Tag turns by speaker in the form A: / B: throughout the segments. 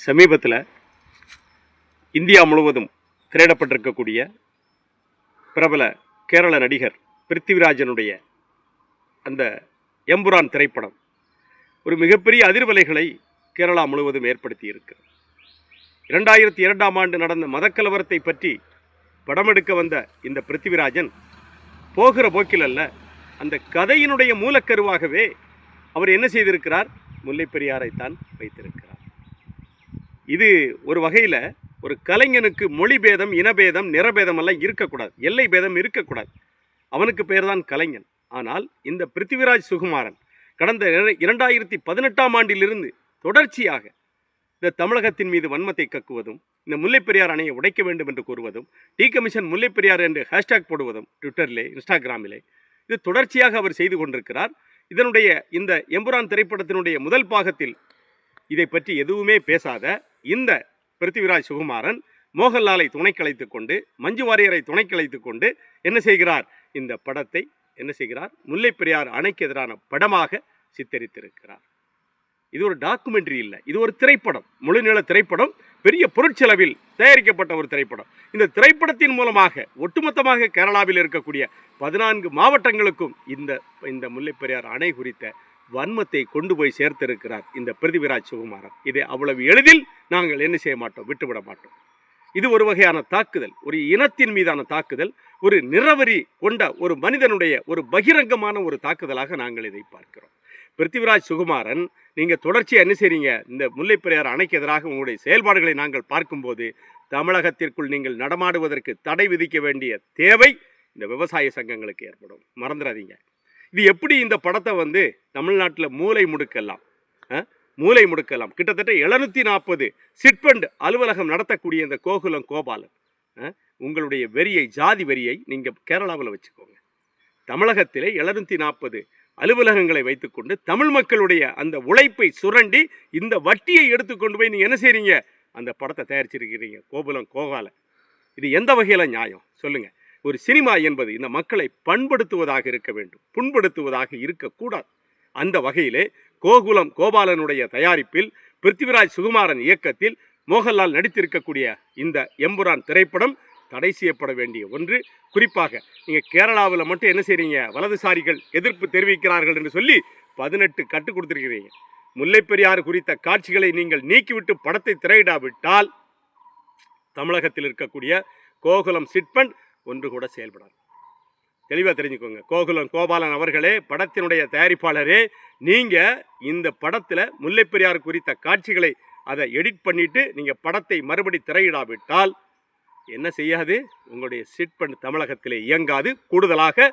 A: சமீபத்தில் இந்தியா முழுவதும் திரையிடப்பட்டிருக்கக்கூடிய பிரபல கேரள நடிகர் பிருத்திவிராஜனுடைய அந்த எம்புரான் திரைப்படம் ஒரு மிகப்பெரிய அதிர்வலைகளை கேரளா முழுவதும் ஏற்படுத்தி இருக்கிறது இரண்டாயிரத்தி இரண்டாம் ஆண்டு நடந்த மதக்கலவரத்தை பற்றி படமெடுக்க வந்த இந்த பிருத்திவிராஜன் போகிற போக்கில் அல்ல அந்த கதையினுடைய மூலக்கருவாகவே அவர் என்ன செய்திருக்கிறார்? முல்லைப்பெரியாரைத்தான் வைத்திருக்கிறார். இது ஒரு வகையில் ஒரு கலைஞனுக்கு மொழி பேதம் இனபேதம் நிறபேதம் எல்லாம் இருக்கக்கூடாது. எல்லை பேதம் இருக்கக்கூடாது. அவனுக்கு பேர் தான் கலைஞன். ஆனால் இந்த பிருத்திவிராஜ் சுகுமாரன் கடந்த இர- இரண்டாயிரத்தி பதினெட்டாம் ஆண்டிலிருந்து தொடர்ச்சியாக இந்த தமிழகத்தின் மீது வன்மத்தை கக்குவதும் இந்த முல்லைப்பெரியார் அணையை உடைக்க வேண்டும் என்று கூறுவதும் டி கமிஷன் முல்லைப்பெரியார் என்று ஹேஷ்டேக் போடுவதும் ட்விட்டரிலே இன்ஸ்டாகிராமிலே இது தொடர்ச்சியாக அவர் செய்து கொண்டிருக்கிறார். இதனுடைய இந்த எம்புரான் திரைப்படத்தினுடைய முதல் பாகத்தில் இதை பற்றி எதுவுமே பேசாத இந்த பிருத்திவிராஜ் சுகுமாரன் மோகன்லாலை துணை கலைத்துக் கொண்டு மஞ்சு வாரியரை துணை கலைத்துக் கொண்டு என்ன செய்கிறார்? இந்த படத்தை என்ன செய்கிறார்? முல்லைப் பெரியார் அணைக்கு எதிரான படமாக சித்தரித்திருக்கிறார். இது ஒரு டாக்குமெண்ட்ரி இல்லை. இது ஒரு திரைப்படம். முழுநில திரைப்படம். பெரிய பொருட்செலவில் தயாரிக்கப்பட்ட ஒரு திரைப்படம். இந்த திரைப்படத்தின் மூலமாக ஒட்டுமொத்தமாக கேரளாவில் இருக்கக்கூடிய பதினான்கு மாவட்டங்களுக்கும் இந்த இந்த முல்லைப் பெரியார் அணை குறித்த வன்மத்தை கொண்டு போய் சேர்த்திருக்கிறார் இந்த பிருத்திவிராஜ் சுகுமாரன் இதை அவ்வளவு எளிதில் நாங்கள் என்ன செய்ய மாட்டோம்? விட்டுவிட மாட்டோம். இது ஒரு வகையான தாக்குதல் ஒரு இனத்தின் மீதான தாக்குதல் ஒரு நிறவரி கொண்ட ஒரு மனிதனுடைய ஒரு பகிரங்கமான ஒரு தாக்குதலாக நாங்கள் இதை பார்க்கிறோம். பிருத்திவிராஜ் சுகுமாரன் நீங்கள் தொடர்ச்சியாக என்ன செய்றீங்க? இந்த முல்லைப்பெரியார் அணைக்கு எதிராக உங்களுடைய செயல்பாடுகளை நாங்கள் பார்க்கும்போது தமிழகத்திற்குள் நீங்கள் நடமாடுவதற்கு தடை விதிக்க வேண்டிய தேவை இந்த விவசாய சங்கங்களுக்கு ஏற்படும். மறந்துடாதீங்க. இது எப்படி இந்த படத்தை வந்து தமிழ்நாட்டில் மூலை முடுக்கலாம்? ஆ? மூலை முடுக்கலாம். கிட்டத்தட்ட எழுநூத்தி நாற்பது சிட்பண்ட் அலுவலகம் நடத்தக்கூடிய இந்த கோகுலம் கோபாலன். ஆ? உங்களுடைய வெறியை ஜாதி வெறியை நீங்கள் கேரளாவில் வச்சுக்கோங்க. தமிழகத்திலே எழுநூத்தி நாற்பது அலுவலகங்களை வைத்துக்கொண்டு தமிழ் மக்களுடைய அந்த உழைப்பை சுரண்டி இந்த வட்டியை எடுத்துக்கொண்டு போய் நீங்கள் என்ன செய்கிறீங்க அந்த படத்தை தயாரிச்சிருக்கிறீங்க கோகுலம் கோகால. இது எந்த வகையில் நியாயம்? சொல்லுங்கள் ஒரு சினிமா என்பது இந்த மக்களை பண்படுத்துவதாக இருக்க வேண்டும் புண்படுத்துவதாக இருக்கக்கூடாது. அந்த வகையிலே கோகுலம் கோபாலனுடைய தயாரிப்பில் பிருத்திவிராஜ் சுகுமாரன் இயக்கத்தில் மோகன்லால் நடித்திருக்கக்கூடிய இந்த எம்புரான் திரைப்படம் தடை செய்யப்பட வேண்டிய ஒன்று. குறிப்பாக நீங்கள் கேரளாவில் மட்டும் என்ன செய்கிறீங்க வலதுசாரிகள் எதிர்ப்பு தெரிவிக்கிறார்கள் என்று சொல்லி பதினெட்டு கட்டு கொடுத்துருக்கிறீங்க. முல்லைப்பெரியாறு குறித்த காட்சிகளை நீங்கள் நீக்கிவிட்டு படத்தை திரையிடாவிட்டால் தமிழகத்தில் இருக்கக்கூடிய கோகுலம் சிட்பண்ட் ஒன்று கூட செயல்படாது. தெளிவாக தெரிஞ்சுக்கோங்க. கோகுலம் கோபாலன் அவர்களே படத்தினுடைய தயாரிப்பாளரே நீங்கள் இந்த படத்தில் முல்லைப்பெரியார் குறித்த காட்சிகளை அதை எடிட் பண்ணிவிட்டு நீங்கள் படத்தை மறுபடி திரையிடாவிட்டால் என்ன செய்யாது? உங்களுடைய சிட்பண்ட் தமிழகத்திலே இயங்காது. கூடுதலாக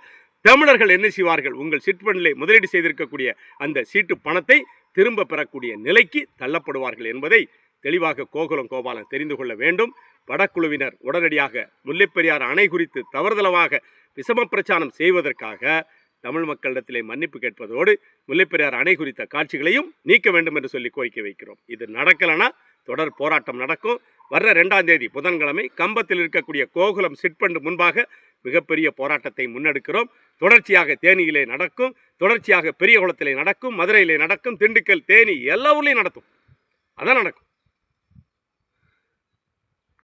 A: தமிழர்கள் என்ன செய்வார்கள்? உங்கள் சிட்பண்டிலே முதலீடு செய்திருக்கக்கூடிய அந்த சீட்டு பணத்தை திரும்ப பெறக்கூடிய நிலைக்கு தள்ளப்படுவார்கள் என்பதை தெளிவாக கோகுலம் கோபாலன் தெரிந்து கொள்ள வேண்டும். படக்குழுவினர் உடனடியாக முல்லைப்பெரியார் அணை குறித்து தவறுதலமாக விஷம பிரச்சாரம் செய்வதற்காக தமிழ் மக்களிடத்திலே மன்னிப்பு கேட்பதோடு முல்லைப்பெரியார் அணை குறித்த காட்சிகளையும் நீக்க வேண்டும் என்று சொல்லி கோரிக்கை வைக்கிறோம். இது நடக்கலைன்னா தொடர் போராட்டம் நடக்கும். வர்ற ரெண்டாம் தேதி புதன்கிழமை கம்பத்தில் இருக்கக்கூடிய கோகுலம் சிட்பண்டு முன்பாக மிகப்பெரிய போராட்டத்தை முன்னெடுக்கிறோம். தொடர்ச்சியாக தேனியிலே நடக்கும் தொடர்ச்சியாக பெரிய குளத்திலே நடக்கும் மதுரையிலே நடக்கும் திண்டுக்கல் தேனி எல்லா ஊர்லேயும் நடக்கும் அதான் நடக்கும்.